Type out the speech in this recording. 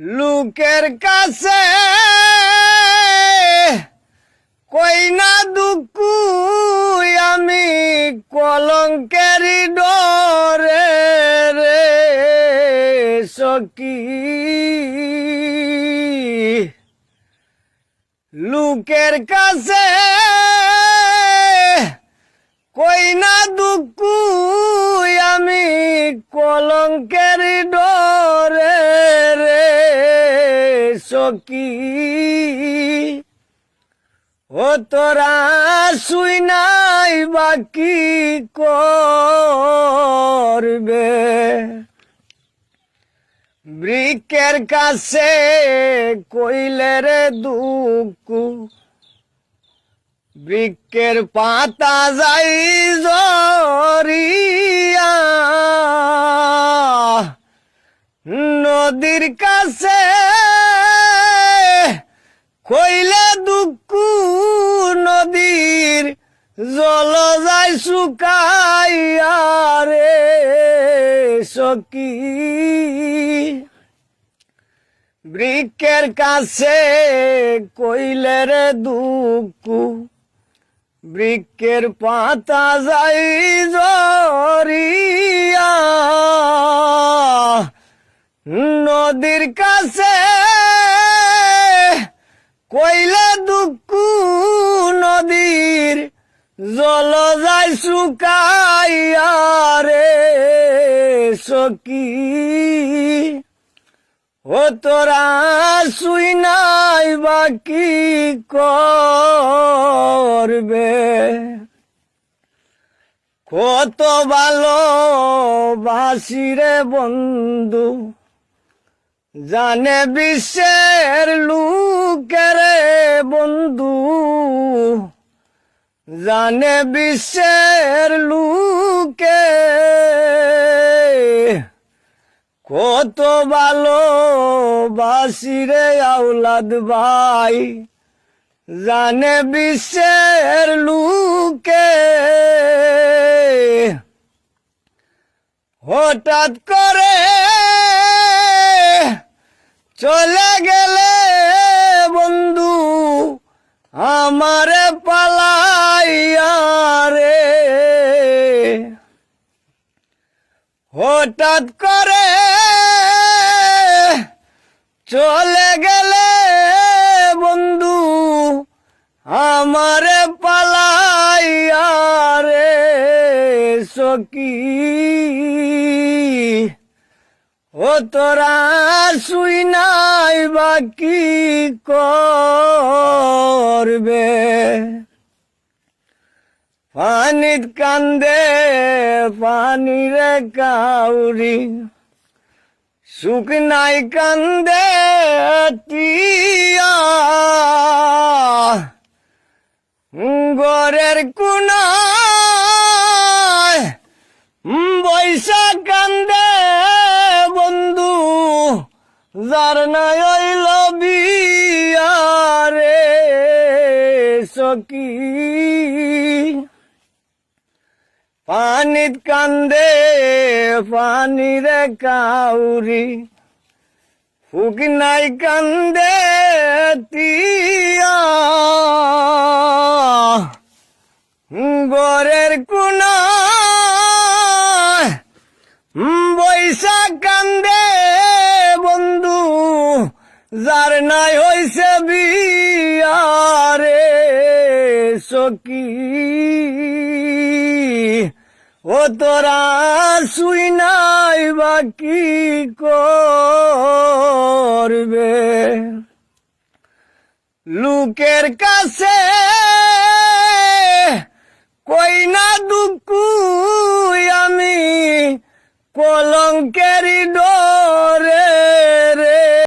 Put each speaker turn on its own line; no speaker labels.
লোকের কাছে কই না দুঃখ আমি কলঙ্কেরি ডরে রে সকি লোকের কাছে কই না সকি ও তোরা শুই নাই বাকি করবে? বৃক্ষের কাছে কইলে রে দুঃখ। বৃক্ষের পাতা যাই জরিয়া। নদীর কাছে কইলে দুঃখ নদীর জল যায় শুকাইয়া রে সকি বৃক্ষের কাছে কইলে রে দুঃখ। বৃক্ষের পাতা যাই জরিয়া। নদীর কাছে কইলে দুঃখ নদীর জল যায় শুকাইয়া রে সকি ও তোরা শুই নাই বাকি করবে? কত ভালো বাসিরে বন্ধু। জানে বিশ্বের লুকেরে বন্ধু। জানে বিশ্বের লুকে কত ভালো বাসিরে আউলাদ ভাই। জানে বিশ্বের লুকে হঠাৎ করে চলে গেলে বন্ধু আমারে পালাইয়া রে। হঠাৎ করে চলে গেলে বন্ধু আমারে পালাইয়া রে সকি ও তোরা শুই নাই বাকি করবে? পানিত কান্দে পানিরে কাউরি, সুখ নাই কান্দে টিয়া। গরের কুনায় হইল বিয়ারে সকি পানিত কান্দে, পানিরে কাউরি। ফুক নাই কান্দে তিয়া গরের কুনা বৈশা কান্দে যার নাই হইছে বিয়ারে সকি ও তোরা শুই নাই বাকি করবে? লোকের কাছে কই না দুঃখ আমি কলঙ্কেরি